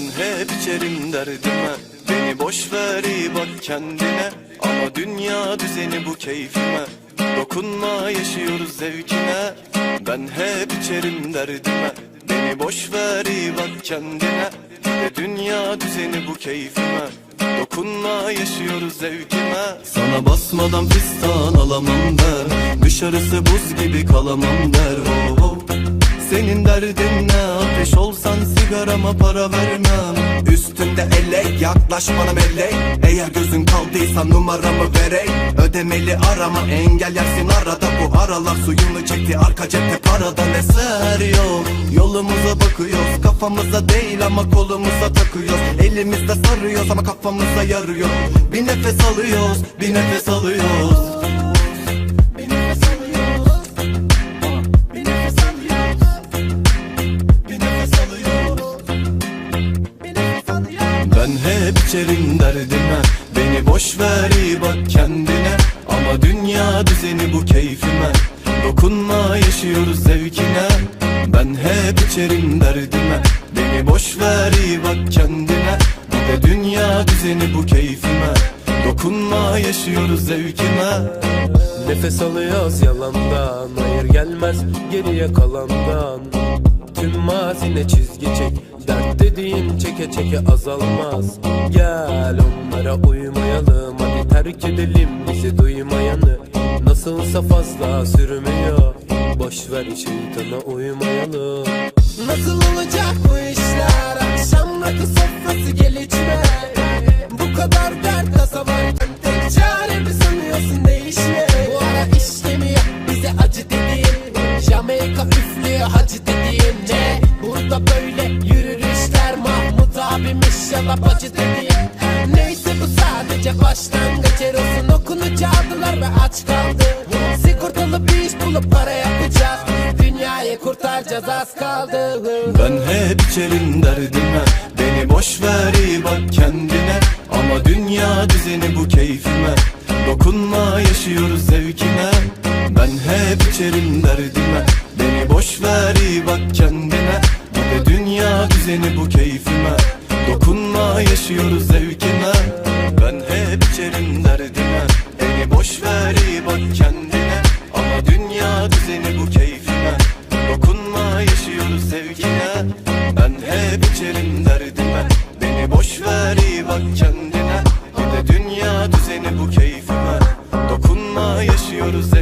Ben hep içerim derdime. Beni boş ver iyi bak kendine. Ama dünya düzeni bu keyfime. Dokunma yaşıyoruz zevkine. Ben hep içerim derdime. Beni boş ver iyi bak kendine. Ve dünya düzeni bu keyfime. Dokunma yaşıyoruz zevkime. Sana basmadan fistan alamam der. Dışarısı buz gibi kalamam der. Oh, oh. Senin derdin ne ateş olsan sigarama para vermem. Üstünde elek yaklaş bana melek Eğer gözün kaldıysa numaramı vereyim Ödemeli arama engel yersin arada. Bu aralar suyunu çekti arka cepte paradan eser yok. Yolumuza bakıyoruz kafamıza değil ama kolumuza takıyoruz. Elimizde sarıyoruz ama kafamıza yarıyor. Bir nefes alıyoruz bir nefes alıyoruz alıyoruz Ben hep içerim derdime Beni boş ver iyi bak kendine. Ama dünya düzeni bu keyfime. Dokunma yaşıyoruz zevkine. Ben hep içerim derdime. Beni boş ver iyi bak kendine. Bir de dünya düzeni bu keyfime. Dokunma yaşıyoruz zevkine Nefes alıyoruz yalandan Hayır gelmez geriye kalandan Tüm mazine çizgi çek. Dert dediğin çeke çeke azalmaz. Gel onlara uymayalım. Hadi terk edelim bizi duymayanı. Nasılsa fazla sürmüyor. Boş ver şeytana uymayalım. Nasıl olacak bu işler? Akşam rakı sofrası gelişme Bu kadar dert tasa varken Tek çare mi sanıyorsun değişme Bu ara işlemiyor bize acı dediğin. Jamaika üflüyor hacı dediğin böyle yürür işler Mahmut abimiş yala bacı dediğin Neyse bu sadece başlangıç. Eros'un okunu çaldılar ve aç kaldı. Sigortalı bir iş bulup para yapacağız. Dünyayı kurtaracağız az kaldı. Ben hep içerim derdime. Beni boş ver iyi bak kendine. Ama dünya düzeni bu keyfime. Dokunma yaşıyoruz zevkine Ben hep içerim derdime. Beni boş ver iyi bak kendine düzeni bu keyfime. Dokunma yaşıyoruz zevkine Ben hep içerim derdime. Beni boş ver iyi bak kendine. Ama dünya düzeni bu keyfime. Dokunma yaşıyoruz zevkine. Ben hep içerim derdime. Beni boş ver iyi bak kendine. Bir de dünya düzeni bu keyfime. Dokunma yaşıyoruz zevkime